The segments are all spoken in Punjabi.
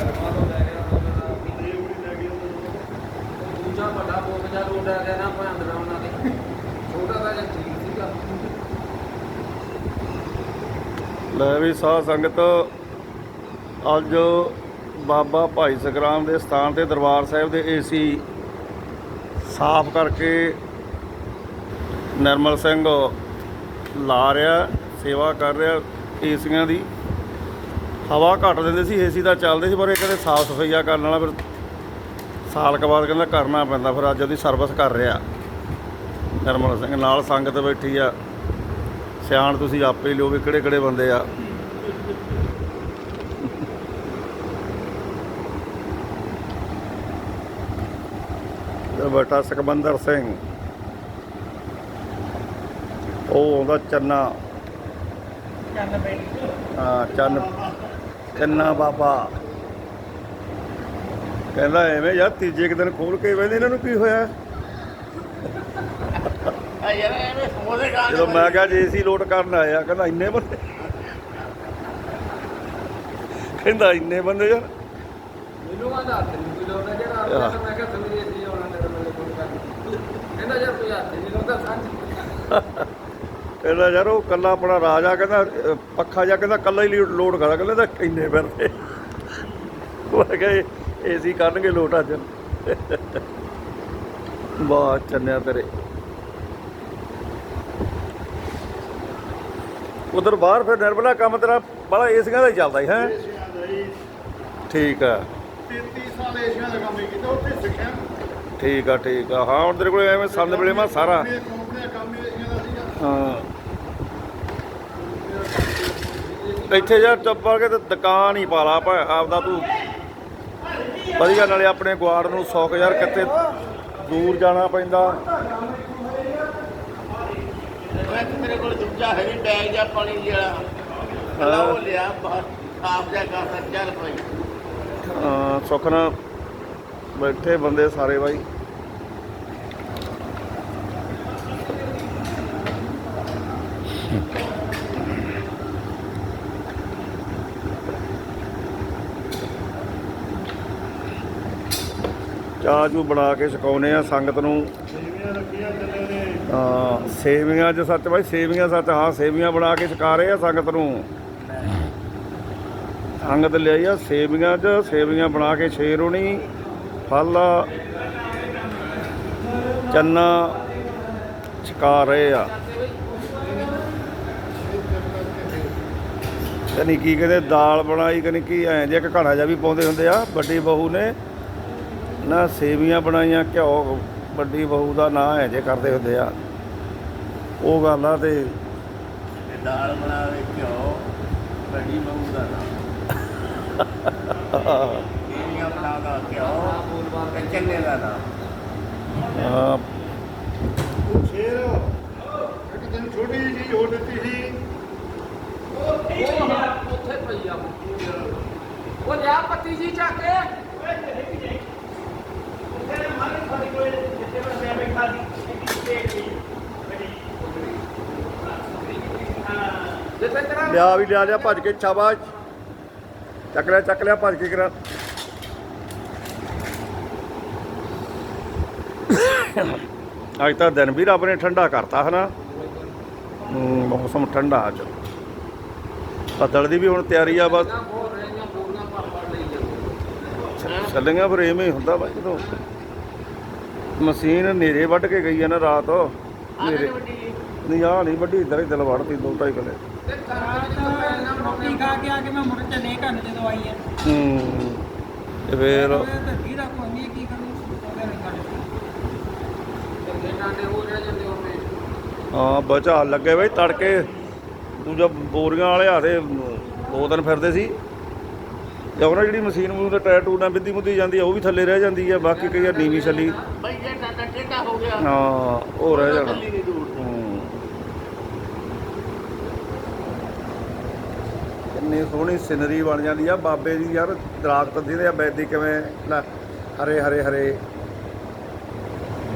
ਲੈ ਦੂਜਾ ਵੱਡਾ ਬੋਕ ਜਾ ਰੋਡ ਆ ਗਿਆ ਨਾ ਭੰਦਰਾ ਉਹਨਾਂ ਦੇ ਛੋਟਾ ਤਾਂ ਜਿਹਾ ਠੀਕ ਸੀਗਾ। ਲੈ ਵੀ ਸਾਧ ਸੰਗਤ, ਅੱਜ ਬਾਬਾ ਭਾਈ ਸਗਰਾਮ ਦੇ ਸਥਾਨ ਤੇ ਦਰਬਾਰ ਸਾਹਿਬ ਦੇ ਏਸੀ ਸਾਫ਼ ਕਰਕੇ ਨਰਮਲ ਸਿੰਘ ਲਾ ਰਿਹਾ, ਸੇਵਾ ਕਰ ਰਿਹਾ ਏਸੀਆਂ ਦੀ। ਹਵਾ ਘੱਟ ਦਿੰਦੇ ਸੀ ਏਸੀ ਦਾ ਚੱਲਦੇ ਸੀ ਪਰ ਇਹ ਕਹਿੰਦੇ ਸਾਫ਼ ਸਫਾਈਆ ਕਰਨ ਵਾਲਾ ਫਿਰ ਸਾਲ ਕੁ ਬਾਅਦ ਕਹਿੰਦਾ ਕਰਨਾ ਪੈਂਦਾ ਫਿਰ ਅੱਜ ਉਹਦੀ ਸਰਵਿਸ ਕਰ ਰਿਹਾ। ਨਰਮਲ ਸਿੰਘ ਨਾਲ ਸੰਗਤ ਬੈਠੀ ਆ। ਸਿਆਣ ਤੁਸੀਂ ਆਪੇ ਲਿਓ ਵੀ ਕਿਹੜੇ ਕਿਹੜੇ ਬੰਦੇ ਆ। ਬੇਟਾ ਸੁਖਮੰਦਰ ਸਿੰਘ। ਉਹ ਆਉਂਦਾ ਚੰਨਾ। ਹਾਂ ਚੰਨ। ਚੰਨਾ ਬਾਬਾ। ਕਹਿੰਦਾ ਐਵੇਂ ਯਾਰ ਤੀਜੇ ਕੁ ਦਿਨ ਖੋਲ ਕੇ ਵੇਂਦੇ ਇਹਨਾਂ ਨੂੰ ਕੀ ਹੋਇਆ। ਆ ਯਾਰ ਐਵੇਂ ਸਮੋਸੇ ਖਾ ਜਦੋਂ ਮੈਂ ਕਿਹਾ ਜੇ ਏਸੀ ਲੋਡ ਕਰਨ ਆਇਆ ਕਹਿੰਦਾ ਇੰਨੇ ਬੰਦੇ। ਕਹਿੰਦਾ ਇੰਨੇ ਬੰਦੇ ਯਾਰ। ਮੈਨੂੰ ਕਹਿੰਦਾ ਹੱਥ ਨਹੀਂ ਕੋਈ ਲਾਉਂਦਾ ਜਿਹੜਾ ਆਪਣਾ ਮੈਂ ਕਿਹਾ ਸਵੇਰੇ ਸੀ ਆਉਣਾ ਤੇਰੇ ਮੇਰੇ ਕੋਲ ਕਰ ਕਹਿੰਦਾ ਯਾਰ ਕੋਈ ਹੱਥ ਨਹੀਂ ਲਾਉਂਦਾ ਸੱਚ ਕਹਿੰਦਾ ਯਾਰ ਉਹ ਕੱਲਾ ਆਪਣਾ ਰਾਜਾ ਕਹਿੰਦਾ ਅਹ, ਪੱਖਾ ਜਾ ਕਹਿੰਦਾ ਕੱਲਾ ਹੀ ਲੋਡ ਕਰਾ ਕਹਿੰਦਾ ਤਾਂ ਇੰਨੇ ਫਿਰਦੇ ਉਹ ਕਹੇ ਏਸੀ ਕਰਨਗੇ ਲੋਟ ਅੱਜ। ਵਾਹ ਚੰਨਿਆ ਤੇਰੇ। ਉਧਰ ਬਾਹਰ ਫਿਰ ਨਿਰਮਲਾ ਕੰਮ ਤੇਰਾ ਬੜਾ ਏਸੀਆਂ ਦਾ ਹੀ ਚੱਲਦਾ ਹੈ ਠੀਕ ਆ। 33 ਸਾਲ ਏਸ਼ੀਆ ਦਾ ਕੰਮ ਹੀ ਕੀਤਾ ਉੱਥੇ ਸਿੱਖਿਆ। ਠੀਕ ਆ ਠੀਕ ਆ। ਹਾਂ ਹੁਣ ਤੇਰੇ ਕੋਲ ਐਵੇਂ ਸੰਦ ਵੇਲੇ ਮਾ ਸਾਰਾ। ਇਹ ਕੰਪਨੀ ਦਾ ਕੰਮ ਹੀ ਏਸ਼ੀਆ ਦਾ ਸੀਗਾ। ਹਾਂ। ਇੱਥੇ ਯਾਰ ਚੁੱਪ ਕਰਕੇ ਤੇ ਦੁਕਾਨ ਹੀ ਪਾ ਲਾ ਆਪਦਾ ਤੂੰ। ਵਧੀਆ ਨਾਲੇ ਆਪਣੇ ਗੁਆੜ ਨੂੰ 100000 ਕਿੱਥੇ ਦੂਰ ਜਾਣਾ ਪੈਂਦਾ। ਮੈਂ ਕਿਹਾ ਤੇਰੇ ਕੋਲ ਦੂਜਾ ਹੈ ਨਹੀਂ ਬੈਗ ਜਾਂ ਪਾਣੀ ਜਿਹੜਾ ਉਹ ਲਿਆ ਆਪ ਜਾ ਕਰ ਚੱਲ ਭਾਈ। ਅਹ ਸੁੱਖ ਨਾਲ ਬੈਠੇ ਬੰਦੇ ਸਾਰੇ ਬਾਈ। ਚਾਹ ਚੂ ਬਣਾ ਕੇ ਛਕਾਉਨੇ ਆ ਸੰਗਤ ਨੂੰ। ਸੇਵੀਆਂ ਹਾਂ, ਸੇਵੀਆਂ ਚ ਸੱਚ ਬਾਈ, ਸੇਵੀਆਂ ਸੱਚ, ਹਾਂ, ਸੇਵੀਆਂ ਬਣਾ ਕੇ ਛਕਾ ਰਹੇ ਆ ਸੰਗਤ ਨੂੰ। ਸੰਗਤ ਲਿਆਈ ਆ ਸੇਵੀਆਂ ਚ, ਸੇਵੀਆਂ ਬਣਾ ਕੇ ਸ਼ੇਰੋਣੀ ਫਲ, ਚੰਨਾ ਛਕਾ ਰਹੇ ਆ। ਕਨੀ ਕੀ ਕਹਿੰਦੇ ਦਾਲ ਬਣਾਈ ਕਨੀ ਕੀ ਐਂ ਜਿਹਾ ਕਿ ਘੜਾ ਜਿਹਾ ਵੀ ਪਾਉਂਦੇ ਹੁੰਦੇ ਆ, ਵੱਡੀ ਬਹੂ ਨੇ ਨਾ ਸੇਵੀਆਂ ਬਣਾਈਆਂ ਘਿਓ ਵੱਡੀ ਬਹੂ ਦਾ ਨਾਂ ਹੈ ਜੇ ਕਰਦੇ ਹੁੰਦੇ ਆ। ਉਹ ਗੱਲ ਆ ਤੇ ਦਾਲ ਬਣਾਵੇ ਘਿਓ ਬੜੀ ਬਹੂ ਦਾ ਨਾਮ ਸੇਵੀਆਂ ਬਣਾਉਂਦਾ ਘਿਓ ਤੇ ਚੰਨੇ ਦਾ ਨਾਮ ਆ, ਉਹ ਸ਼ੇਰ ਇੱਕ ਦਿਨ ਛੋਟੀ ਜਿਹੀ ਚੀਜ਼ ਦਿੱਤੀ ਸੀ। ਉਹ ਉੱਥੇ ਪਈ ਆ। ਉਹ ਲਿਆ ਪੱਤੀ ਜੀ ਚੱਕ ਕੇ। ਲਿਆ ਵੀ ਲਿਆ ਲਿਆ ਭੱਜ ਕੇ ਸ਼ਾਬਾਸ਼। ਚੱਕ ਲਿਆ ਚੱਕ ਲਿਆ ਭੱਜ ਕੇ ਕਰਾ। ਅੱਜ ਤਾਂ ਦਿਨ ਵੀ ਰੱਬ ਨੇ ਠੰਡਾ ਕਰਤਾ ਹਨਾ? ਮੌਸਮ ਠੰਡਾ ਅੱਜ। ਬੱਦਲ ਦੀ ਵੀ ਹੁਣ ਤਿਆਰੀ ਆ ਬਸ। ਚੱਲੀਆਂ ਫਿਰ ਐਵੇਂ ਹੀ ਹੁੰਦਾ ਬਾਈ ਜਦੋਂ। ਮਸ਼ੀਨ ਨੇਰੇ ਵੱਢ ਕੇ ਗਈ ਆ ਨਾ ਰਾਤ। ਨੇਰੇ ਨਹੀਂ ਆ ਨਹੀਂ ਵੱਡੀ ਇਧਰ ਹੀ ਦਿਲ ਵੜਤੀ ਦੋ ਢਾਈ ਕਿਲੇ। ਰੋਟੀ ਖਾ ਕੇ ਆ ਕੇ ਮੈਂ ਮੁੜ ਚੱਲੇ ਘਰ ਨੂੰ ਜਦੋਂ ਆਈ ਹੈ ਹੂੰ। ਤੇ ਫੇਰ? ਧਰਤੀ ਦਾ ਕੋਈ ਨਹੀਂ ਕੀ ਕਰੂ? ਉਹਦੇ ਨਾਲ ਕੱਢ ਚੰਗੇ ਡਾਂਡੇ ਹੋ ਰਹੇ ਜਾਂਦੇ ਹੁੰਦੇ ਹਾਂ ਬਚਾ ਲੱਗੇ ਬਈ ਤੜਕੇ। ਦੂਜਾ ਬੋਰੀਆਂ ਵਾਲੇ ਆਦੇ ਦੋ ਦਿਨ ਫਿਰਦੇ ਸੀ। ਤੇ ਉਹਨਾਂ ਜਿਹੜੀ ਮਸ਼ੀਨ ਮੂਨ ਦਾ ਟਾਇਰ ਟੂਰ ਨਾਲ ਬਿੱਦੀ ਮੁੱਦੀ ਜਾਂਦੀ ਆ ਉਹ ਵੀ ਥੱਲੇ ਰਹਿ ਜਾਂਦੀ ਆ ਬਾਕੀ ਕਈ ਵਾਰ ਨੀਵੀਂ ਛੱਲੀ। ਬਈ ਜੇ ਟਾਟਾ ਟੇਡਾ ਹੋ ਗਿਆ। ਹਾਂ ਉਹ ਰਹਿ ਜਾਣਾ। ਥੱਲੇ ਨਹੀਂ ਦੂਰ। ਹੂੰ। ਕਿੰਨੀ ਸੋਹਣੀ ਸਿਨਰੀ ਬਣ ਜਾਂਦੀ ਆ ਬਾਬੇ ਦੀ ਯਾਰ ਦਰਾਖਤ ਜਿਹਦੇ ਆ ਬੈਦੀ ਕਿਵੇਂ ਲੈ ਹਰੇ ਹਰੇ ਹਰੇ।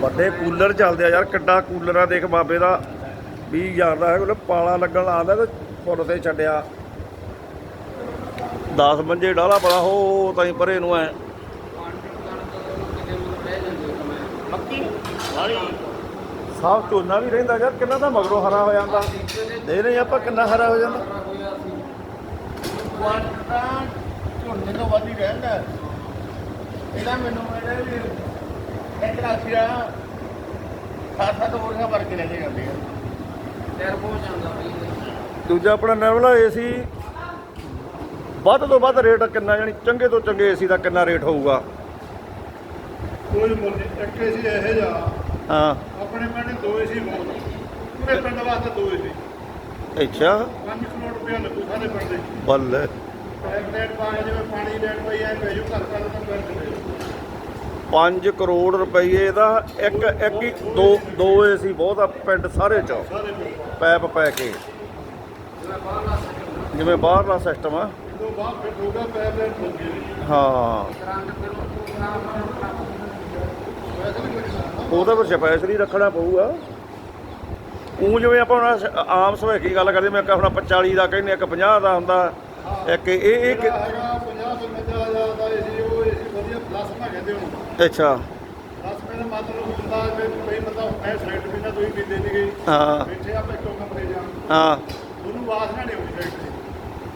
ਵੱਡੇ ਕੂਲਰ ਚੱਲਦੇ ਆ ਯਾਰ ਕਿੱਡਾ ਕੂਲਰ ਆ ਦੇਖ ਬਾਬੇ ਦਾ। 20000 ਦਾ ਹੈ ਕੋਲ ਪਾਲਾ ਲੱਗਣ ਆਉਂਦਾ ਤੇ ਫੁੱਲ ਤੇ ਛੱਡਿਆ। 10 ਮੰਜੇ ਡਾਲਾ ਬੜਾ ਹੋ ਤਾਈ ਪਰੇ ਨੂੰ ਐ। ਸਾਫ਼ ਝੋਨਾ ਵੀ ਰਹਿੰਦਾ ਯਾਰ ਕਿੰਨਾ ਤਾਂ ਮਗਰੋਂ ਹਰਾ ਹੋ ਜਾਂਦਾ। ਦੇ ਨਹੀਂ ਆਪਾਂ ਕਿੰਨਾ ਹਰਾ ਹੋ ਜਾਂਦਾ। ਕੁਆਂਟਾ ਝੋਨੇ ਤੋਂ ਵੱਧ ਹੀ ਰਹਿੰਦਾ। ਇਹਦਾ ਮੈਨੂੰ ਮੇਰੇ ਵੀ ਇੱਕ ਰਾਸ਼ੀਆ ਸੱਤ ਸੱਤ ਬੋਰੀਆਂ ਭਰ ਕੇ ਲੈ ਕੇ ਜਾਂਦੇ ਆ। ਟਾਇਰ ਪਹੁੰਚ ਜਾਂਦਾ ਬਈ। ਦੂਜਾ ਆਪਣਾ ਨੈਵਲਾ ਏਸੀ। ਵੱਧ ਤੋਂ ਵੱਧ ਰੇਟ ਕਿੰਨਾ ਜਾਨੀ ਚੰਗੇ ਤੋਂ ਚੰਗੇ ਏਸੀ ਦਾ ਕਿੰਨਾ ਰੇਟ ਹੋਊਗਾ? ਕੋਈ ਮੁੱਲ ਨਹੀਂ ਇੱਕ ਏਸੀ ਇਹੋ ਜਿਹਾ ਹਾਂ। ਆਪਣੇ ਪਿੰਡ ਦੋ ਏਸੀ ਬਹੁਤ ਪੂਰੇ ਪਿੰਡ ਵਾਸਤੇ ਦੋ ਏਸੀ। ਅੱਛਾ। 5 ਕਰੋੜ ਰੁਪਇਆ ਲੱਗੂ ਸਾਰੇ ਪਿੰਡ ਦੇ। ਬੱਲੇ। ਪੈਪ ਲੈਟ ਪਾ ਕੇ ਜਿਵੇਂ ਪਾਣੀ ਲੈਟ ਪਈ ਐ ਭੇਜੂ ਘਰ ਘਰ ਤੋਂ ਪੈਰ ਚਲੇ 5 ਕਰੋੜ ਰੁਪਏ ਦਾ ਇੱਕ ਇੱਕ ਹੀ ਦੋ ਦੋ ਏਸੀ। ਬਹੁਤ ਆ ਪਿੰਡ ਸਾਰੇ ਚ। ਪੈਪ ਪੈ ਕੇ। ਜਿਵੇਂ ਬਾਹਰਲਾ ਸਿਸਟਮ ਆ। ਤੋਂ ਬਾਅਦ ਫਿਰ ਹੋਗਾ ਹੋ ਹਾਂ। ਨਹੀਂ ਉਹਦਾ ਫਿਰ ਸਪੈਸ਼ਲੀ ਰੱਖਣਾ ਪਊਗਾ। ਉਹ ਜਿਵੇਂ ਆਪਾਂ ਹੁਣ ਸ- ਆਮ ਸਵੇਕੀ ਗੱਲ ਕਰਦੇ ਮੈਂ ਕਿਹਾ ਹੁਣ ਆਪਾਂ 40 ਦਾ ਕਹਿੰਦੇ ਇੱਕ 50 ਦਾ ਹੁੰਦਾ। ਇੱਕ ਇਹ ਇਹ ਕਿ- ਜਿਹੜਾ ਹੈਗਾ 50 ਤੋਂ 50000 ਦਾ ਏਸੀ ਉਹ ਏਸੀ ਵਧੀਆ ਪਲਾਸਮਾ ਕਹਿੰਦੇ ਉਹਨੂੰ ਅੱਛਾ। ਪਲਾਸਮੇ ਦਾ ਮਤਲਬ ਹੁੰਦਾ ਕਿ ਕੋਈ ਬੰਦਾ ਐ ਸਾਈਡ ਵੀ ਨਾ ਤੁਸੀਂ ਪੀਂਦੇ ਨਹੀਂਗੇ ਹਾਂ। ਬੈਠੇ ਆਪਾਂ ਇੱਕੋ ਕਮਰੇ ਜਾਂ ਹਾਂ। ਉਹਨੂੰ ਨਹੀਂ ਆਉਂਦੀ ਸਾਈਡ ਤੇ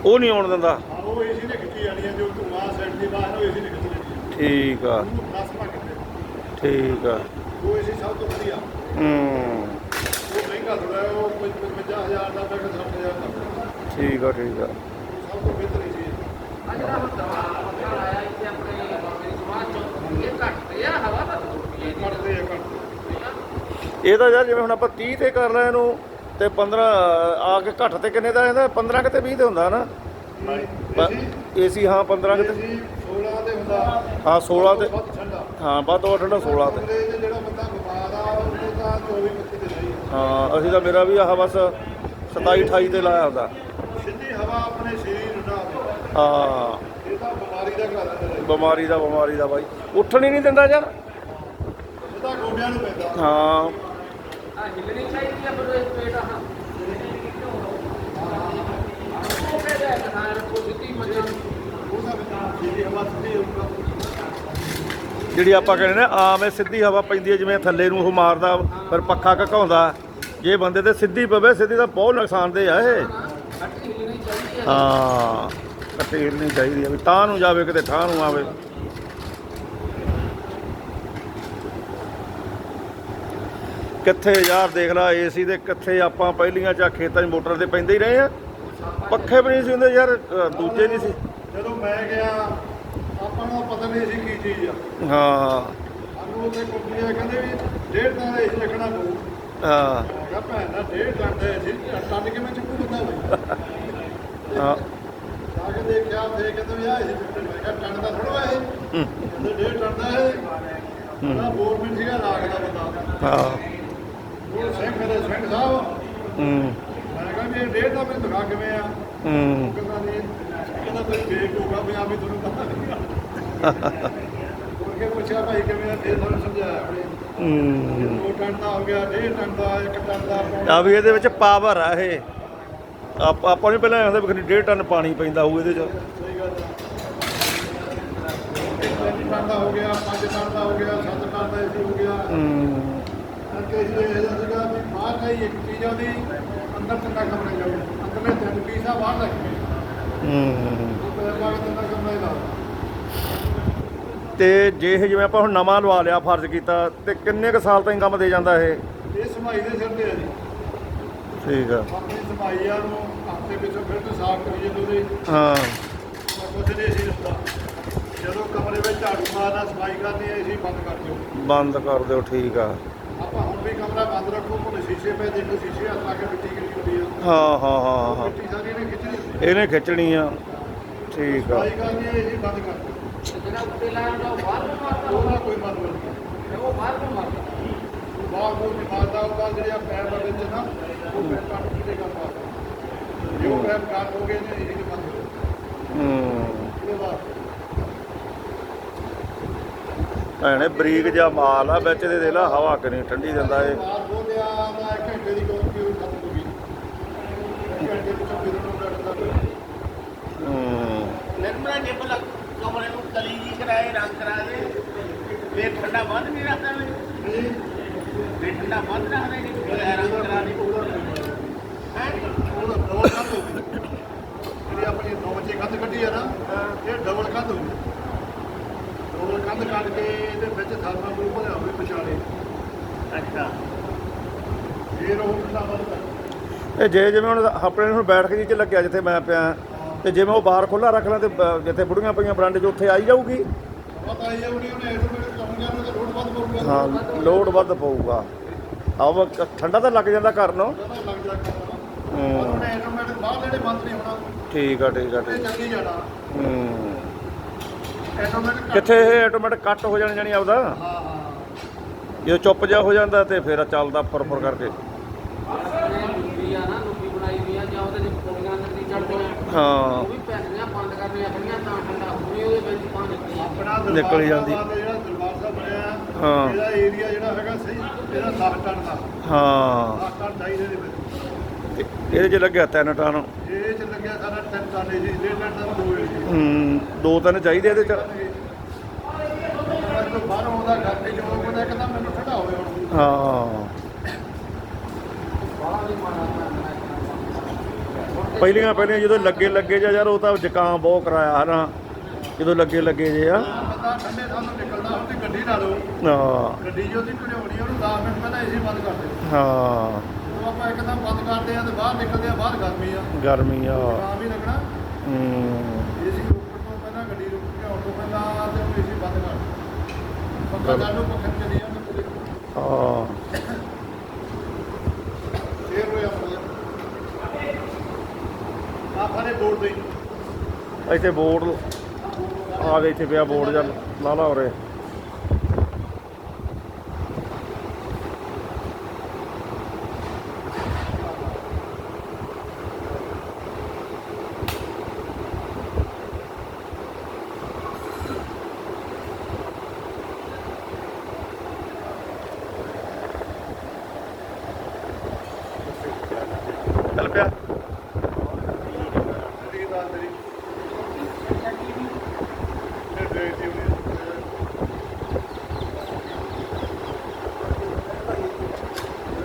ਉਹ ਨਹੀਂ ਆਉਣ ਦਿੰਦਾ। ਹਾਂ ਉਹ ਏਸੀ ਨੇ ਖਿੱਚੀ ਜਾਣੀ ਹੈ ਜੋ ਧੂਆਂ ਸਾਈਡ ਦੀ ਬਾਹਰ ਉਹ ਏਸੀ ਨੇ ਖਿੱਚ ਲੈਣੀ ਹੈ। ਠੀਕ ਆ। ਉਹਨੂੰ। ਠੀਕ ਆ। ਉਹ ਏਸੀ ਸਭ ਤੋਂ ਵਧੀਆ। ਹੂੰ। ਉਹ ਮਹਿੰਗਾ ਥੋੜਾ ਹੈ ਉਹ 55000 ਦਾ ਮੈਂ 60000 ਦਾ। ਠੀਕ ਆ ਠੀਕ ਆ। ਸਭ ਤੋਂ ਬਿਹਤਰ ਏਸੀ ਹੈ। ਆਇਆ ਇੱਥੇ ਆਪਣੇ ਚੋਂ। ਇਹ ਘੱਟ ਆ ਹਵਾ ਤਾਂ ਆ ਇਹ ਯਾਰ ਜਿਵੇਂ ਹੁਣ ਆਪਾਂ 30 ਤੇ ਕਰ ਲੈ ਇਹਨੂੰ ਤੇ 15 ਆ ਕੇ ਘੱਟ ਤੇ ਕਿੰਨੇ ਦਾ ਇਹਦਾ? 15 ਕਿਤੇ 20 ਤੇ ਹੁੰਦਾ ਨਾ? ਏਸੀ? ਹਾਂ 15 ਕਿਤੇ ਏਸੀ 16 ਤੇ ਹੁੰਦਾ। ਹਾਂ 16 ਤੇ ਹਾਂ ਵੱਧ ਤੋਂ ਵੱਧ ਠੰਡਾ 16 ਤੇ। ਜਿਹੜਾ ਬੰਦਾ ਬਿਮਾਰ ਆ ਉਹਨੂੰ ਤਾਂ 24 25 ਤੇ ਸਹੀ ਹੈ ਅਸੀਂ ਤਾਂ ਮੇਰਾ ਵੀ ਆਹ ਬਸ 27 28 ਤੇ ਲਾਇਆ ਹੁੰਦਾ। ਸਿੱਧੀ ਹਵਾ ਆਪਣੇ ਸਰੀਰ ਨੂੰ ਨਾ ਹਾਂ। ਇਹ ਤਾਂ ਬਿਮਾਰੀ ਦਾ ਘਰ ਹੈ ਬਿਮਾਰੀ ਦਾ ਬਿਮਾਰੀ ਦਾ ਬਾਈ। ਉੱਠਣ ਹੀ ਨਹੀਂ ਦਿੰਦਾ ਯਾਰ। ਇਹ ਤਾਂ ਗੋਡਿਆਂ ਨੂੰ ਪੈਂਦਾ। ਹਾਂ। ਆ ਹਿੱਲਣੀ ਜਿਹੜੀ ਆਪਾਂ ਕਹਿੰਦੇ ਨੇ ਆਮ ਇਹ ਸਿੱਧੀ ਹਵਾ ਪੈਂਦੀ ਹੈ ਜਿਵੇਂ ਥੱਲੇ ਨੂੰ ਉਹ ਮਾਰਦਾ ਫਿਰ ਪੱਖਾ ਘਕਾਉਂਦਾ। ਜੇ ਬੰਦੇ ਤੇ ਸਿੱਧੀ ਪਵੇ ਸਿੱਧੀ ਤਾਂ ਬਹੁਤ ਨੁਕਸਾਨਦੇ ਆ ਇਹ। ਹਾਂ ਕਟੇਲ ਨਹੀਂ ਚਾਹੀਦੀ ਆ ਵੀ ਤਾਂ ਨੂੰ ਜਾਵੇ ਕਿਤੇ ਠਾਹ ਨੂੰ ਆਵੇ। ਕਿੱਥੇ ਯਾਰ ਦੇਖ ਲੈ ਏਸੀ ਦੇ ਕਿੱਥੇ ਆਪਾਂ ਪਹਿਲੀਆਂ ਚਾ ਖੇਤਾਂ 'ਚ ਮੋਟਰ ਤੇ ਪੈਂਦੇ ਹੀ ਰਹੇ ਆ। ਪੱਖੇ ਵੀ ਨਹੀਂ ਸੀ ਹੁੰਦੇ ਯਾਰ ਅ, ਦੂਜੇ ਨਹੀਂ ਸੀ। ਜਦੋਂ ਮੈਂ ਗਿਆ ਆਪਾਂ ਨੂੰ ਪਤਾ ਨਹੀਂ ਸੀ ਕੀ ਚੀਜ਼ ਆ। ਹਾਂ। ਸਾਨੂੰ ਉੱਥੇ ਕੁੱਟੀਆਂ ਕਹਿੰਦੇ ਵੀ ਡੇਢ ਤਾਂ ਦਾ ਏਸੀ ਰੱਖਣਾ ਪਊ। ਹਾਂ। ਮੈਂ ਕਿਹਾ ਭੈਣ ਦਾ ਡੇਢ ਟਨ ਦਾ ਏਸੀ ਟਨ ਕਿਵੇਂ ਚੁੱਕੂ ਹੋਵੇ ਹਾਂ। ਜਾ ਕੇ ਦੇਖਿਆ ਕਹਿੰਦੇ ਵੀ ਆ ਏਸੀ ਚੁੱਕਣ। ਮੈਂ ਕਿਹਾ ਦਾ ਥੋੜਾ ਇਹ। ਹੂੰ, ਕਹਿੰਦੇ ਡੇਢ ਟਨ ਦਾ ਇਹ। ਬੋਰਮੈਂਟ ਸੀਗਾ ਲਾਗ ਦਾ ਬੰਦਾ। ਹਾਂ। ਉਹ ਸਿੰਘ ਮੇਰੇ ਸਿੰਘ ਸਾਹਿਬ। ਹੂੰ। ਮੈਂ ਕਿਹਾ ਵੀ ਇਹ ਡੇਢ ਦਾ ਮੈਨੂੰ ਦਿਖਾ ਕਿਵੇਂ ਆ। ਹੂੰ। ਕਹਿੰਦਾ ਨਹੀਂ ਕਹਿੰਦਾ ਤੁਸੀਂ ਬੇਕ ਹੋਗਾ ਪੰਜਾਬੀ ਤੁਹਾਨੂੰ ਪਤਾ ਨਹੀਂ ਉਹ ਕੇ ਪੁੱਛਿਆ ਭਾਈ ਕਿਵੇਂ ਆ ਫੇਰ ਤੁਹਾਨੂੰ ਸਮਝਾਇਆ ਆਪਣੇ ਹੂੰ। ਦੋ ਟਨ ਦਾ ਹੋ ਗਿਆ ਡੇਢ ਟਨ ਦਾ ਇੱਕ ਟਨ ਦਾ ਪੌਣਾ ਆ ਵੀ ਇਹਦੇ ਵਿੱਚ ਪਾਵਰ ਆ ਇਹ। ਆਪਾਂ ਆਪਾਂ ਨੂੰ ਪਹਿਲਾਂ ਆਉਂਦਾ ਵੀ ਡੇਢ ਟਨ ਪਾਣੀ ਪੈਂਦਾ ਹੋਊ ਇਹਦੇ ਚ। ਸਹੀ ਗੱਲ ਆ। ਟਨ ਦਾ ਹੋ ਗਿਆ ਪੰਜ ਟਨ ਦਾ ਹੋ ਗਿਆ ਸੱਤ ਟਨ ਦਾ ਹੋ ਗਿਆ। ਹੂੰ। ਕਰਕੇ ਜੀ ਇਹ ਜਿਹਾ ਸੀਗਾ ਵੀ ਬਾਹਰ ਦਾ ਹੀ ਇੱਕ ਚੀਜ਼ ਆਉਂਦੀ ਅੰਦਰ ਤਿੰਨਾ ਕਮਰੇ ਜਾਓ ਅੰਦਰਲੇ ਤਿੰਨ ਪੀਸ ਆ ਬਾਹਰ ਲੱਗ ਗਏ ਹੂੰ। ਉਹ ਪੈਰ ਪਾ ਕੇ ਤਿੰਨਾ ਕਮਰੇ ਲਾ ਤੇ ਜੇ ਇਹ ਜਿਵੇਂ ਆਪਾਂ ਹੁਣ ਨਵਾਂ ਲਵਾ ਲਿਆ ਫਰਜ਼ ਕੀਤਾ ਤੇ ਕਿੰਨੇ ਕੁ ਸਾਲ ਤਾਈਂ ਕੰਮ ਦੇ ਜਾਂਦਾ ਇਹ? ਇਹ ਸਮਾਈ ਦੇ ਸਿਰ ਤੇ ਆ ਜੀ। ਠੀਕ ਆ। ਆਪਣੀ ਸਮਾਈ ਆ ਨੂੰ ਹਫ਼ਤੇ ਵਿੱਚੋਂ ਫਿਰ ਤੋਂ ਸਾਫ਼ ਕਰੀ ਜਦੋਂ ਦੇ ਹਾਂ। ਕੁਝ ਨਹੀਂ ਸੀ ਹੁੰਦਾ ਜਦੋਂ ਕਮਰੇ ਵਿੱਚ ਝਾੜੂ ਮਾਰਨਾ ਸਫ਼ਾਈ ਕਰਨੀ ਹੈ ਅਸੀਂ ਬੰਦ ਕਰ ਦਿਓ। ਬੰਦ ਕਰ ਦਿਓ ਠੀਕ ਆ। ਆਪਾਂ ਹੁਣ ਵੀ ਕਮਰਾ ਬੰਦ ਰੱਖੋ ਕੋਲ ਸ਼ੀਸ਼ੇ ਪਏ ਦੇਖੋ ਸ਼ੀਸ਼ੇ ਹੱਥ ਲਾ ਕੇ ਮਿੱਟੀ ਕਿਹੜੀ ਹੁੰਦੀ ਆ। ਹਾਂ ਹਾਂ ਹਾਂ ਹਾਂ। ਮਿੱਟੀ ਸਾਰੀ ਨੇ ਖਿੱਚਣੀ ਇਹਨੇ ਖਿੱਚਣੀ ਆ। ਠੀਕ ਆ। ਸਫ਼ਾਈ ਕਰਨੀ ਹੈ ਅਸੀਂ ਬੰਦ ਕਰ ਦਿਓ। ਜਿਹੜਾ ਉੱਤੇ ਲਾਇਆ ਹੁੰਦਾ ਉਹ ਬਾਹਰ ਨੂੰ ਮਾਰਦਾ ਉਹਦਾ ਕੋਈ ਮਤਲਬ ਨਹੀਂ। ਉਹ ਬਾਹਰ ਨੂੰ ਮਾਰਦਾ। ਬਾਹਰ ਕੋਈ ਨਹੀਂ ਮਾਰਦਾ ਉਹਦਾ ਜਿਹੜੇ ਆ ਪੈਰ ਦਾ ਵਿੱਚ ਨਾ ਉਹ ਪੈਰ ਕੱਟ ਕੇ ਗੱਲ ਮਾਰਦਾ ਜੋ ਪੈਰ ਕੱਟ ਹੋ ਗਏ ਨੇ ਇਹ ਬੰਦ ਹੂੰ ਉਹਦੇ ਬਾਅਦ। ਭੈਣੇ ਬਰੀਕ ਜਿਹਾ ਮਾਲ ਆ ਵਿੱਚ ਦੇ ਦੇ ਲਾ ਹਵਾ ਕਿੰਨੀ ਠੰਡੀ ਦਿੰਦਾ ਏ। ਬਾਹਰ ਬੋਲਿਆ ਤਾਂ ਇੱਕ ਘੰਟੇ ਦੀ ਕੋਲ ਕਿਉਂ ਖਤਮ ਹੋ। ਗਈ ਇੱਕ ਘੰਟੇ ਵਿੱਚ ਫਿਰ ਨੂੰ ਕੱਟਦਾ ਹੂੰ ਫਿਰ ਮੈਂ ਜੇ ਬਲਾ ਕਮਰੇ ਨੂੰ ਕਲੀ ਜੀ ਕਰਾਏ ਰੰਗ ਕਰਾ ਦੇ ਫੇਰ ਠੰਡਾ ਬੰਦ ਨਹੀਂ ਰੱਖਦਾ ਫੇਰ ਠੰਡਾ ਬੰਦ ਰੱਖਦਾ ਨਹੀਂ ਫੇਰ ਰੰਗ ਕਰਾ ਦੇ ਹੈ ਉਹਦਾ ਡਬਲ ਕੰਧ ਹੋ ਗਈ ਜਿਹੜੀ ਆਪਣੀ 9 ਵਜੇ ਕੰਧ ਕੱਢੀ ਆ ਨਾ ਇਹ ਡਬਲ ਕੰਧ ਹੋ ਗਈ ਡਬਲ ਕੰਧ ਕੱਢ ਕੇ ਇਹਦੇ ਵਿੱਚ ਥਰਮਾ ਗਰੂਪ ਭਰਿਆ ਹੋਵੇ ਵਿਚਾਲੇ ਅੱਛਾ ਫੇਰ ਉਹ ਠੰਡਾ ਬੰਦ ਇਹ ਜੇ ਜਿਵੇਂ ਹੁਣ ਆਪਣੇ ਨੂੰ ਬੈਠ ਕੇ ਜੀ ਚ ਲੱਗਿਆ ਜਿੱਥੇ ਮੈਂ ਪਿਆ ਤੇ ਜਿਵੇਂ ਉਹ ਬਾਹਰ ਖੁੱਲਾ ਰੱਖ ਲਾਂ ਤੇ ਬ- ਜਿੱਥੇ ਬੁੜੀਆਂ ਪਈਆਂ ਬਰਾਂਡੇ 'ਚ ਉੱਥੇ ਆਈ ਜਾਊਗੀ? ਪਤਾ ਹੀ ਆ ਉਹਨੇ ਉਹਨੇ ਆਟੋਮੈਟਿਕ ਲਾਉਣੀਆਂ ਨੂੰ ਤਾਂ ਲੋਡ ਵੱਧ ਪਊਗਾ। ਹਾਂ ਲੋਡ ਵੱਧ ਪਊਗਾ। ਆਹ ਠੰਡਾ ਤਾਂ ਲੱਗ ਜਾਂਦਾ ਘਰ ਨੂੰ। ਉਹਦਾ ਲੱਗ ਜਾ ਕਰਨਾ ਪਰ ਹੂੰ। ਉਹਨੇ ਆਟੋਮੈਟਿਕ ਬਾਹਰ ਜਿਹੜੇ ਬੰਦ ਨਹੀਂ ਹੋਣਾ। ਠੀਕ ਆ ਠੀਕ ਆ ਇਹ ਠੀਕ ਚੱਲੀ ਜਾਣਾ। ਹੂੰ। ਆਟੋਮੈਟਿਕ ਕਿੱਥੇ ਇਹ ਆਟੋਮੈਟਿਕ ਕੱਟ ਹੋ ਜਾਣ ਜਾਣੀ ਆਪਦਾ? ਹਾਂ ਹਾਂ। ਜਦੋਂ ਚੁੱਪ ਜਾ ਹੋ ਜਾਂਦਾ ਤੇ ਫਿਰ ਚੱਲਦਾ ਫੁਰ ਫੁਰ ਕਰਕੇ। ਲੁੱਬੀ ਆ ਨਾ ਲੁੱਬੀ ਬਣਾਈ ਹੋਈ ਆ ਜਾਂ ਉਹਦੇ ਚ ਪੌੜੀਆਂ ਨਦੀ ਚੜਦੀਆਂ ਹਾਂ। ਉਹ ਵੀ ਪੈਣੀਆਂ ਬੰਦ ਕਰਨੀਆਂ ਆਪਣੀਆਂ ਤਾਂ ਠੰਡਾ ਹੋਣੀ ਉਹਦੇ ਵਿੱਚ ਤਾਂ ਨਿਕਲੀ ਆਪਣਾ ਨਿਕਲ ਜਾਂਦੀ। ਦਰਬਾਰ ਸਾਹਿਬ ਦਾ ਜਿਹੜਾ ਦਰਬਾਰ ਸਾਹਿਬ ਬਣਿਆ ਹਾਂ। ਇਹਦਾ ਏਰੀਆ ਜਿਹੜਾ ਹੈਗਾ ਸਹੀ ਇਹਦਾ 10 ਟਨ ਦਾ। ਹਾਂ। 10 ਟਨ ਚਾਹੀਦੇ ਦੇ ਵਿੱਚ। ਇਹਦੇ 'ਚ ਲੱਗਿਆ ਤਿੰਨ ਟਨ। ਇਹ ਚ ਲੱਗਿਆ ਸਾਡਾ 3 ਟਨ ਜੀ ਡੇਢ ਟਨ ਦਾ ਦੋ ਹੂੰ ਦੋ ਤਿੰਨ ਚਾਹੀਦੇ ਇਹਦੇ 'ਚ। ਬਾਹਰ ਆਉਂਦਾ ਘਰ ਤੇ ਜੋ ਉਹਦਾ ਇੱਕਦਮ ਮੈਨੂੰ ਠੰਡਾ ਹੋਵੇ ਹੁਣ। ਹਾਂ ਬਾਹਲਾ ਨਹੀਂ ਮਾੜਾ ਮੈਂ ਪਹਿਲੀਆਂ ਪਹਿਲੀਆਂ ਜਦੋਂ ਲੱਗੇ ਲੱਗੇ ਜਾਂ ਯਾਰ, ਉਹ ਤਾਂ ਜ਼ੁਕਾਮ ਬਹੁਤ ਕਰਾਇਆ ਹਨਾ। ਜਦੋਂ ਲੱਗੇ ਲੱਗੇ ਜੇ ਆ। ਠੰਡੇ ਥਾਂ ਨਿਕਲਦਾ ਹੁਣ ਗੱਡੀ ਲਾ ਹਾਂ। ਗੱਡੀ ਜੋ ਦੀ ਘੜਿਆਉਣੀ ਉਹਨੂੰ 10 ਮਿੰਟ ਪਹਿਲਾਂ ਏਸੀ ਬੰਦ ਕਰ ਦਿਓ ਹਾਂ ਜਦੋਂ ਆਪਾਂ ਇੱਕਦਮ ਬੰਦ ਕਰਦੇ ਆ ਤੇ ਬਾਹਰ ਨਿਕਲਦੇ ਆ ਬਾਹਰ ਗਰਮੀ ਆ। ਗਰਮੀ ਆ ਆਰਾਮ ਹੀ। ਲੱਗਣਾ ਹੂੰ ਏਸੀ ਰੋਕਣ ਤੋਂ ਪਹਿਲਾਂ ਗੱਡੀ ਰੁਕ ਕੇ ਆਉਣ ਪਹਿਲਾਂ ਤੇ ਏਸੀ ਬੰਦ ਕਰ ਦਿਓ। ਪੱਖਾ ਪੱਖੇ ਚੱਲੀ ਜਾਂਦੇ ਹਾਂ ਫੇਰ ਹੋਇਆ ਆਪਣਾ ਆਪਾਂ ਬੋਰਡ ਦੇ ਇੱਥੇ ਬੋਰਡ ਆ ਗਏ ਇੱਥੇ ਪਿਆ ਬੋਰਡ ਜਾਂ ਲਾ ਲਾ ਉਰੇ ਚੱਲ ਪਿਆ ਗੱਡੀ ਦਾ ਤੇਰੀ ਤੇ ਦੇ ਦੀ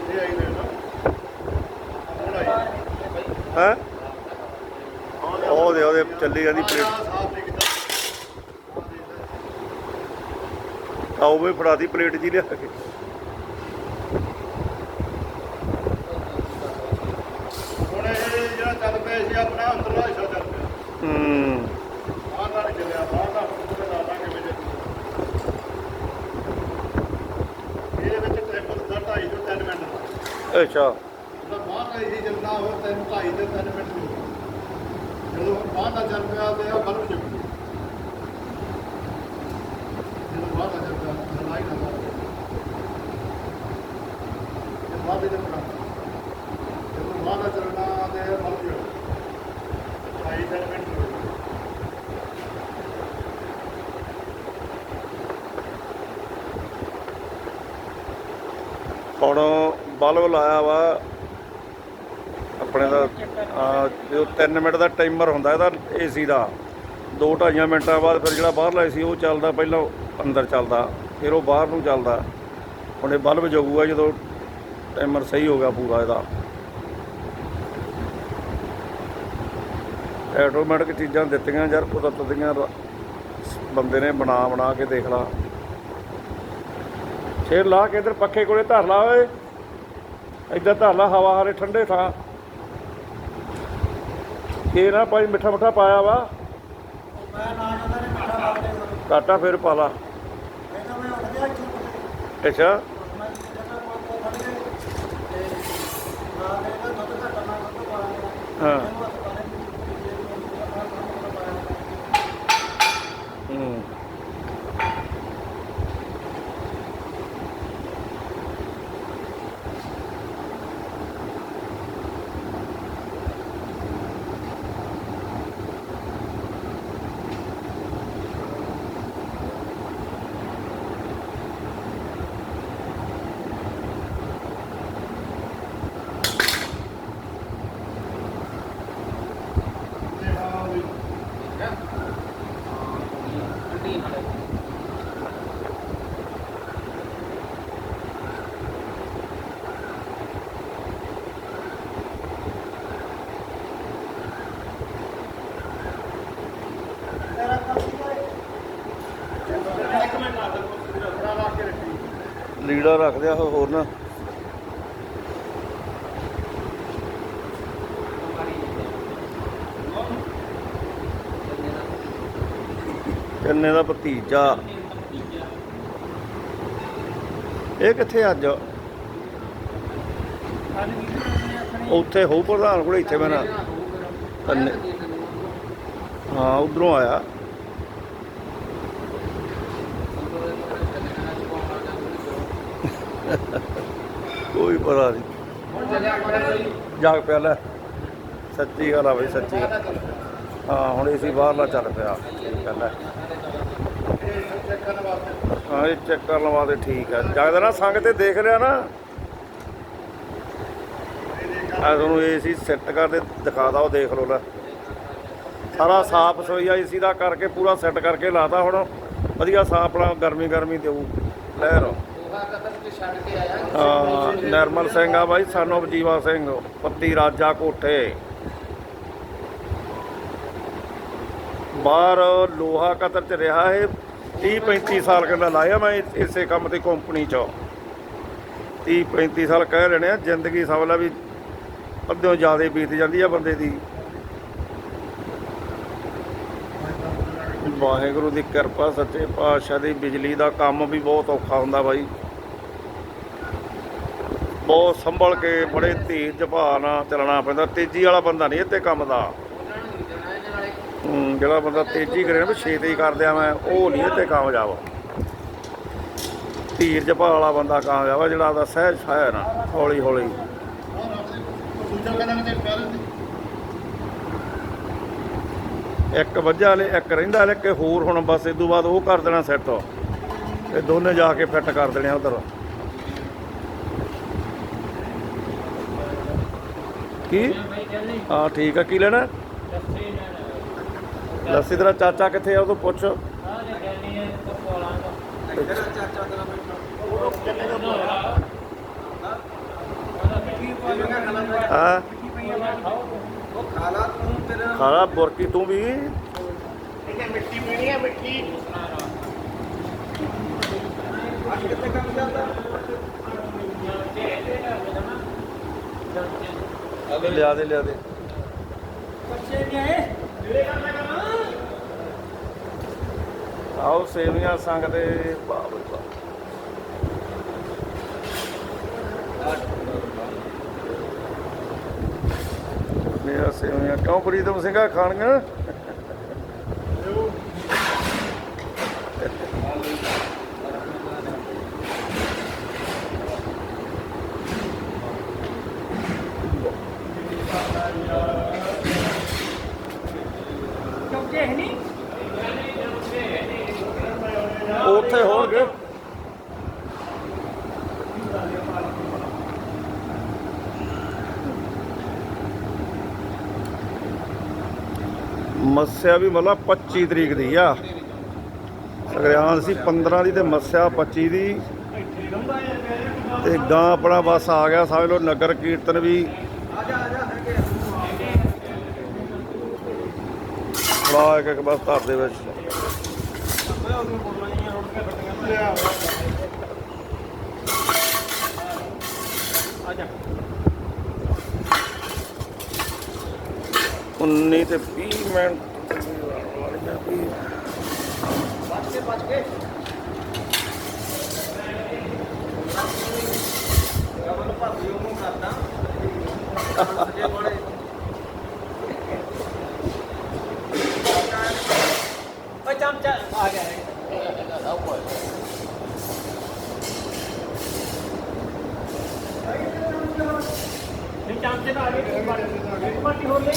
ਇਹ ਆਈ ਨੇ ਨਾ ਹੁਣ ਆਈ ਹੈ ਚੱਲੀ ਜਾਂਦੀ ਪਲੇਟ। ਆਓ ਵੀ ਫੜਾਦੀ ਪਲੇਟ ਜੀ ਲਿਆ ਕੇ। ਹੁਣ ਇਹ ਜਿਹੜਾ ਚੱਲ ਪਿਆ ਸੀ ਆਪਣਾ ਅੰਦਰਲਾ ਹਿੱਸਾ ਚੱਲ ਪਿਆ। ਹੂੰ। ਬਾਹਰ ਦਾ ਨਹੀਂ ਚੱਲਿਆ ਬਾਹਰ ਦਾ ਹੁਣ ਤੇ ਲਾ ਦਾਂਗੇ ਵਿੱਚ ਇਹਦੇ ਵਿੱਚ ਟੈਂਪਲ ਦਾ 2.5 ਤੋਂ 3 ਮਿੰਟ। ਅੱਛਾ। ਬਾਹਰ ਦਾ ਇਹੀ ਚੱਲਣਾ ਉਹ ਤਿੰਨ 2.5 ਤੋਂ 3 ਮਿੰਟ ਦੀ ਹੁਣ ਬਾਹਰ ਦਾ ਚੱਲ ਪਿਆ ਤੇ ਉਹ ਬਲਬ ਚੱਲ ਜਦੋਂ ਬਾਹਰ ਦਾ ਚੱਲ ਪਿਆ ਨਾ ਬਾਹਰ ਇਹ ਬਾਹਰ ਦੇ ਚੱਲਣਾ ਜਦੋਂ ਬਾਹਰ ਦਾ ਚੱਲਣਾ ਤੇ ਬਲਬ ਚੱਲ 2.5 3 ਮਿੰਟ ਹੁਣ ਬਲਬ ਲਾਇਆ ਵਾ। ਆਪਣੇ ਦਾ ਜੋ 3 ਮਿੰਟ ਦਾ ਟਾਈਮਰ ਹੁੰਦਾ ਇਹਦਾ ਏਸੀ ਦਾ 2-2.5 ਮਿੰਟਾਂ ਬਾਅਦ ਫਿਰ ਜਿਹੜਾ ਬਾਹਰਲਾ ਏਸੀ ਉਹ ਚੱਲਦਾ, ਪਹਿਲਾਂ ਅੰਦਰ ਚੱਲਦਾ, ਫਿਰ ਉਹ ਬਾਹਰ ਨੂੰ ਚੱਲਦਾ। ਹੁਣ ਇਹ ਬਲਬ ਜਗੂਗਾ ਜਦੋਂ ਟਾਈਮਰ ਸਹੀ ਹੋ ਗਿਆ ਪੂਰਾ ਇਹਦਾ। ਆਟੋਮੈਟਿਕ ਚੀਜ਼ਾਂ ਦਿੱਤੀਆਂ ਯਾਰ ਕੁਦਰਤ ਦੀਆਂ ਬੰਦੇ ਨੇ ਬਣਾ ਬਣਾ ਕੇ ਦੇਖ ਲਾ। ਛੇਰ ਲਾ ਕੇ ਇਧਰ ਪੱਖੇ ਕੋਲੇ ਧਰ ਲਾ ਓਏ। ਇੱਧਰ ਧਰ ਲਾ ਹਵਾ ਹਾਰੇ ਠੰਡੇ ਥਾਂ। ਇਹ ਨਾ ਭਾਈ ਮਿੱਠਾ ਮਿੱਠਾ ਪਾਇਆ ਵਾ। ਮੈਂ ਕਾਟਾ ਫਿਰ ਪਾ ਲਾ। ਅੱਛਾ। ਹਾਂ ਜਦੋਂ ਕੋਲ ਫੜ ਕੇ ਤੇ ਨਾਲ ਦੇ ਦਾ ਦੁੱਧ ਘੱਟ ਨਾ ਦੁੱਧ ਪਾ ਲਿਆ ਹਾਂ ਇਹਨੂੰ ਹੱਥ ਪਾ ਲੈ ਹੂੰ ਤੇ ਹਾਂ ਵੀ ਕੱਪੜਾ ਲਾ ਕੇ ਰੱਖੀ ਲੀੜਾ ਰੱਖਦੇ ਆ ਹੋਰ ਨਾ। ਕੰਨੇ ਦਾ ਭਤੀਜਾ। ਇਹ ਕਿੱਥੇ ਅੱਜ? ਉੱਥੇ ਹੋਊ ਪ੍ਰਧਾਨ ਕੋਲ ਇੱਥੇ ਬਣਾ ਕੰਨੇ ਹਾਂ ਉਧਰੋਂ ਆਇਆ। ਕੋਈ ਪਤਾ ਨਹੀਂ। ਜਾਗ ਪਿਆ ਲੈ। ਸੱਚੀ ਗੱਲ ਆ ਬਈ ਸੱਚੀ ਗੱਲ। ਹਾਂ ਹੁਣ ਏਸੀ ਬਾਹਰਲਾ ਚੱਲ ਪਿਆ। ਠੀਕ ਗੱਲ ਹੈ ਹਾਂ ਇਹ ਚੈੱਕ ਕਰਨ ਵਾਸਤੇ ਠੀਕ ਹੈ ਜਗਦਾ ਨਾ ਸੰਗ ਤੇ ਦੇਖ ਲਿਆ ਨਾ। ਆ ਤੁਹਾਨੂੰ ਏਸੀ ਸੈੱਟ ਕਰਦੇ ਦਿਖਾ ਦਾ ਉਹ ਦੇਖ ਲਓ ਲੈ। ਸਾਰਾ ਸਾਫ਼ ਸੋਈਆ ਏਸੀ ਦਾ ਕਰਕੇ ਪੂਰਾ ਸੈੱਟ ਕਰਕੇ ਲਾਤਾ ਹੁਣ। ਵਧੀਆ ਸਾਫ਼ ਗਰਮੀ ਗਰਮੀ ਦੇਊ। ਲਹਿਰ ਦੋਹਾ ਕਤਲ ਤੇ ਛੱਡ ਕੇ ਆਇਆ ਹਾਂ ਨਰਮਲ ਸਿੰਘ ਆ ਬਾਈ ਸਾਨੂੰ ਜੀਵਾ ਸਿੰਘ ਪੱਤੀ ਰਾਜਾ ਕੋਠੇ। ਬਾਹਰ ਲੋਹਾ ਕਤਰ ਚ ਰਿਹਾ ਹੈ 30 35 ਸਾਲ ਕਹਿੰਦਾ ਲਾਇਆ ਮੈਂ ਇਸ- ਕੰਮ ਤੇ ਕੰਪਨੀ ਚ। 30 35 ਸਾਲ ਕਹਿ ਰਹੇ ਨੇ ਆ, ਜ਼ਿੰਦਗੀ ਸਵਲਾ ਵੀ ਅੱਧਿਓਂ ਜ਼ਿਆਦਾ ਬੀਤ ਜਾਂਦੀ ਆ ਬੰਦੇ ਦੀ। ਵਾਹਿਗੁਰੂ ਦੀ ਕਿਰਪਾ ਸੱਚੇ ਪਾਤਸ਼ਾਹ ਦੀ ਬਿਜਲੀ ਦਾ ਕੰਮ ਵੀ ਬਹੁਤ ਔਖਾ ਹੁੰਦਾ ਬਾਈ। ਬਹੁਤ ਸੰਭਲ ਕੇ ਬੜੇ ਧੀਰ ਭਾਅ ਨਾਲ ਚੱਲਣਾ ਪੈਂਦਾ। ਤੇਜ਼ੀ ਵਾਲਾ ਬੰਦਾ ਨਹੀਂ ਇੱਥੇ ਕੰਮ ਦਾ। ਜਿਹੜਾ ਬੰਦਾ ਤੇਜ਼ੀ ਕਰੇ ਨਾ ਵੀ ਛੇਤੀ ਕਰ ਦਿਆਂ ਮੈਂ, ਉਹ ਨਹੀਂ ਇੱਥੇ ਕਾਮਯਾਬ। ਧੀਰਜ ਭਾਅ ਵਾਲਾ ਬੰਦਾ ਕਾਮਯਾਬ ਆ, ਜਿਹੜਾ ਉਹਦਾ ਸਹਿਜ ਹੈ ਨਾ ਹੌਲੀ ਹੌਲੀ ਇੱਕ ਵੱਜਾ ਵਾਲੇ ਇੱਕ ਰਹਿੰਦਾ ਵਾਲੇ ਕਿ ਹੋਰ ਹੁਣ ਬਸ ਇਸ ਤੋਂ ਬਾਅਦ ਉਹ ਕਰ ਦੇਣਾ ਸੈੱਟ ਇਹ ਦੋਨੇ ਜਾ ਕੇ ਫਿੱਟ ਕਰ ਦੇਣੇ ਉਧਰ। ਕੀ? ਹਾਂ, ਠੀਕ ਆ। ਕੀ ਲੈਣਾ? ਲੱਸੀ ਤੇਰਾ ਚਾਚਾ ਕਿੱਥੇ ਆ? ਉਹ ਤੋਂ ਪੁੱਛ। ਇੱਧਰ ਹਾਂ। ਖਾਲਾ ਬੁਰਕੀ ਤੂੰ ਵੀ। ਇਹਨੇ ਪੀਣੀ ਹੈ ਮਿੱਟੀ ਅੱਜ ਕਿੱਥੇ ਕੰਮ ਜਾਂਦਾ ਲਿਆ ਦੇ ਲਿਆ ਦੇ। ਆਓ ਸੇਵੀਆਂ ਸੰਗ ਦੇ ਵਾਹ ਮੇਰਾ ਸੇਵੀਆਂ ਕਿਉਂ ਪ੍ਰੀਤਮ ਸਿੰਘਾ ਖਾਣੀਆਂ ਉੱਥੇ ਹੋਣਗੇ ਮੱਸਿਆ ਵੀ ਮਤਲਬ 25 ਤਰੀਕ ਦੀ ਆ। ਸਗਰਿਆਨ ਸੀ 15 ਦੀ ਤੇ ਮੱਸਿਆ 25 ਦੀ। ਤੇ ਗਾਂ ਆਪਣਾ ਬਸ ਆ ਗਿਆ, ਸਮਝ ਲਓ ਨਗਰ ਕੀਰਤਨ ਵੀ। ਆ ਬੜਾ ਇੱਕ ਇੱਕ ਬਸ ਧਰ ਦੇ ਵਿੱਚ। ਉੱਨੀ ਤੇ 20 ਮਿੰਟ। ਬਚ ਕੇ ਬਚ ਕੇ ਕਬਲ ਭਾਬੀ ਉਹਨੂੰ ਕਰਦਾ ਜੇ ਬੜੇ ਓਏ ਚਮਚਾ ਆ ਗਿਆ ਹੈ ਨਹੀਂ ਚਮਚੇ ਤਾਂ ਆ ਗਏ ਇੱਕ ਵਾਰੀ ਹੋਰ ਲੈ